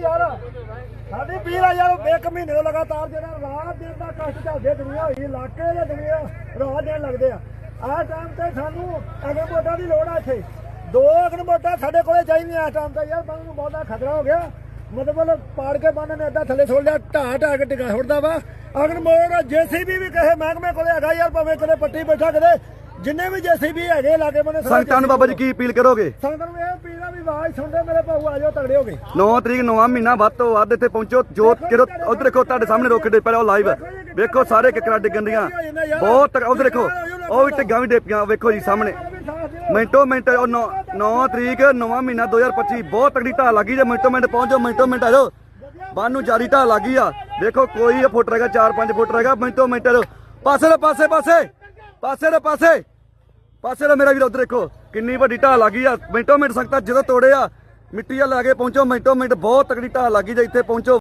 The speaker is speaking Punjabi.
ਯਾਰ। ਸਾਡੀ ਪੀਰ ਆ ਯਾਰ, ਇੱਕ ਮਹੀਨੇ ਤੋਂ ਲਗਾਤਾਰ ਜਿਹੜਾ ਰਾਤ ਦਿਨ ਦਾ ਕਸ਼ਟ ਚੱਲਦੇ ਦੁਨੀਆ ਹੋਈ, ਇਲਾਕੇ ਦੇ ਦੁਨੀਆ ਰਾਤ ਦਿਨ ਲੱਗਦੇ ਆ। ਆਹ ਟਾਈਮ ਤੇ ਸਾਨੂੰ ਅਗਨ ਵੋਟਾਂ ਦੀ ਲੋੜ ਆ ਇੱਥੇ। ਦੋ ਅਗਨ ਵੋਟਾਂ ਸਾਡੇ ਕੋਲੇ ਚਾਹੀਦੀਆਂ ਇਸ ਟਾਈਮ ਤੇ। ਯਾਰ, ਬੰਨ ਨੂੰ ਬਹੁਤਾ ਖਤਰਾ ਹੋ ਗਿਆ। ਮਤਲਬ ਪਾੜ ਕੇ ਬੰਨ ਨੇ ਏਦਾਂ ਥੱਲੇ ਛੋੜ ਲਿਆ, ਢਾਹ ਢਾਹ ਕੇ ਟਿਕਾ ਛੋੜਦਾ ਵਾ। ਅਗਨ ਮੋੜ ਜੇਸੀਬੀ ਵੀ ਕਹੇ ਮਹਿਕਮੇ ਕੋਲੇ ਹੈਗਾ ਯਾਰ, ਭਾਵੇਂ ਕਦੇ ਪੱਟੀ ਬੈਠਾ ਕਦੇ ਜਿੰਨੇ ਵੀ ਜੇਸੀਬੀ ਹੈਗੇ ਲਾਗੇ ਬੰਨੇ ਸਾਰੇ ਸੰਗਤਾਂ ਨੂੰ ਬਾਬਾ ਜੀ ਕੀ ਅਪੀਲ ਕਰੋਗੇ? ਸੰਗਤ ਨੂੰ ਇਹ ਪੀੜਾ ਵੀ ਆਵਾਜ਼ ਸੁਣਦੇ ਮੇਰੇ ਭਾਊ ਆ ਜਾਓ ਤਗੜੇ ਹੋ ਗਏ। 9 ਤਰੀਕ ਨੌਵਾਂ ਮਹੀਨਾ ਵੱਧ ਤੋਂ ਵੱਧ ਇੱਥੇ ਪਹੁੰਚੋ। ਜੋ ਕਿਰੋ ਉਧਰ ਦੇਖੋ ਤੁਹਾਡੇ ਸਾਹਮਣੇ ਰੋਕ ਦੇ ਪਹਿਲਾਂ ਲਾਈਵ ਵੇਖੋ ਸਾਰੇ ਕਿਕਰਾਂ ਡਿੱਗਣ ਦੀਆਂ। ਬਹੁਤ ਉਧਰ ਦੇਖੋ ਉਹ ਵੀ ਟਿੱਗਾਂ ਵੀ ਡੇਪੀਆਂ ਵੇਖੋ ਜੀ ਸਾਹਮਣੇ। ਮਿੰਟੋ ਮਿੰਟ ਉਹ 9 ਤਰੀਕ ਨੌਵਾਂ ਮਹੀਨਾ 2025 ਬਹੁਤ ਤਕੜੀ ਢਾਹ ਲੱਗੀ ਜੇ ਮਿੰਟੋ ਮਿੰਟ ਪਹੁੰਚੋ ਮਿੰਟੋ ਮਿੰਟ ਆ ਜਾਓ। ਬੰਨ ਨੂੰ ਜਾਰੀ ਢਾਹ ਲੱਗੀ ਆ। ਦੇਖੋ ਕੋਈ ਫੁੱਟ ਰਹੇਗਾ 4-5 ਫੁੱਟ ਰਹੇਗਾ ਮਿੰਟੋ ਮਿੰਟ ਆ ਪਾਸੇ ਦੇ ਪਾਸੇ ਪਾਸੇ। ਪਾਸੇ ਦੇ ਪਾਸੇ। ਪਾਸੇ ਦਾ ਮੇਰਾ ਵੀਰ, ਉਧਰ ਦੇਖੋ, ਕਿੰਨੀ ਵੱਡੀ ਢਾਹ ਲੱਗੀ ਆ। ਮਿੰਟੋ ਮਿੰਟ ਸੰਗਤਾਂ ਜਦੋਂ ਤੋੜੇ ਆ, ਮਿੱਟੀ ਆ ਲਾ ਕੇ ਪਹੁੰਚੋ, ਮਿੰਟੋ ਮਿੰਟ ਬਹੁਤ ਤਕੜੀ ਢਾਹ ਲੱਗੀ ਜੇ ਇੱਥੇ ਪਹੁੰਚੋ।